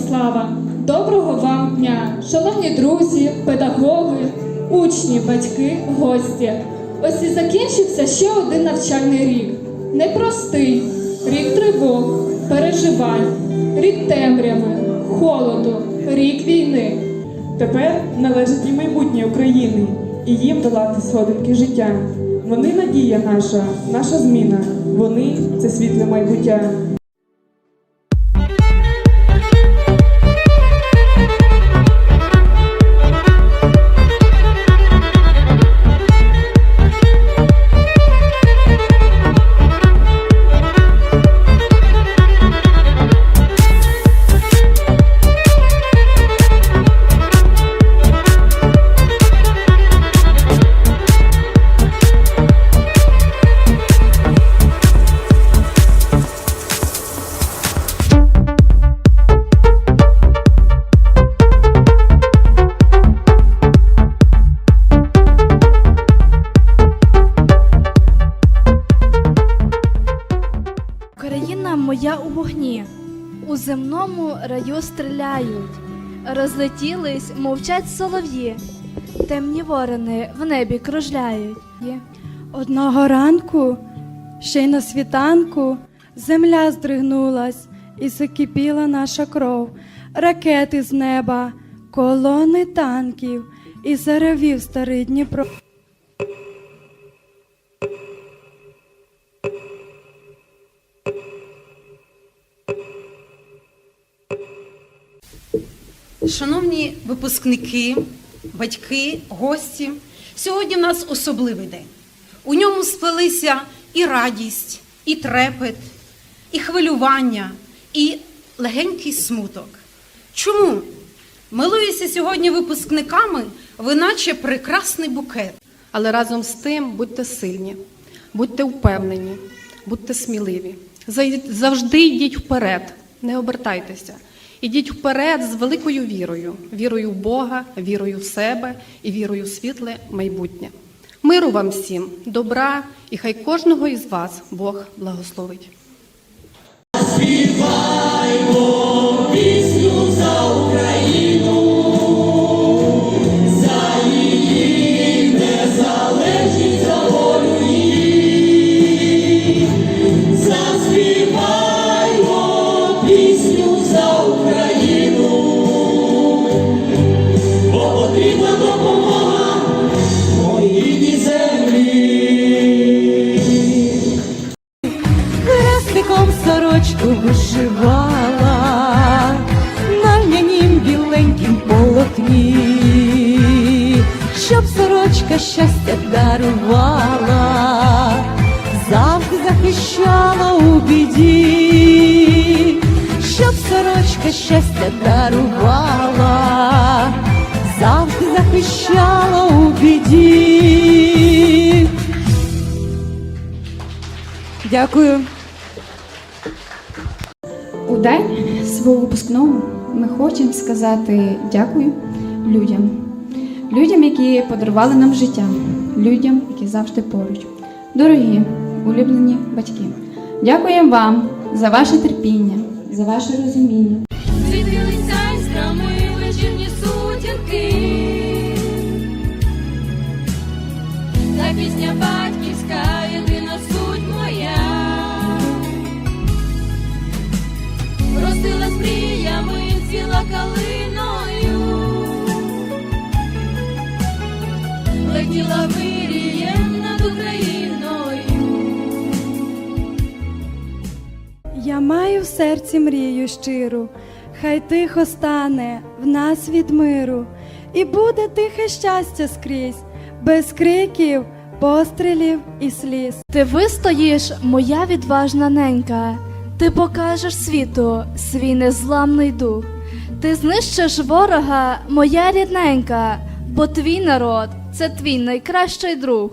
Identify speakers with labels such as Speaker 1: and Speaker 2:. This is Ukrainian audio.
Speaker 1: Ростислава! Доброго вам дня, шановні друзі, педагоги, учні, батьки, гості. Ось і закінчився ще один навчальний рік. Непростий рік тривог, переживань, рік темряви, холоду, рік війни.
Speaker 2: Тепер належить і майбутнє України, і їм долати сходинки життя. Вони надія наша, наша зміна. Вони це світле майбуття.
Speaker 3: Земному раю стріляють, розлетілись, мовчать солов'ї, темні ворони в небі кружляють.
Speaker 4: Одного ранку, ще й на світанку, земля здригнулась і закипіла наша кров, ракети з неба, колони танків, і заревів старий Дніпро.
Speaker 5: Шановні випускники, батьки, гості, сьогодні в нас особливий день. У ньому сплелися і радість, і трепет, і хвилювання, і легенький смуток. Чому? Милуюся сьогодні випускниками, ви наче прекрасний букет.
Speaker 6: Але разом з тим будьте сильні, будьте впевнені, будьте сміливі. Завжди йдіть вперед, не обертайтеся. Ідіть вперед з великою вірою, вірою в Бога, вірою в себе і вірою в світле майбутнє. Миру вам всім, добра, і хай кожного із вас Бог благословить.
Speaker 4: Сорочку вишивала на льнянім біленькім полотні, щоб сорочка щастя дарувала, завжди захищала у біді, щоб сорочка щастя дарувала, завжди захищала у біді. Дякую.
Speaker 7: У день свого випускного ми хочемо сказати дякую людям, людям, які подарували нам життя, людям, які завжди поруч. Дорогі, улюблені батьки, дякуємо вам за ваше терпіння, за ваше розуміння.
Speaker 8: Ціла калиною, летіла вирієм над Україною.
Speaker 4: Я маю в серці мрію щиру, хай тихо стане в нас від миру, і буде тихе щастя скрізь, без криків, пострілів і сліз.
Speaker 3: Ти вистоїш, моя відважна ненька, ти покажеш світу свій незламний дух. Ти знищиш ворога, моя рідненька, бо твій народ це твій найкращий друг.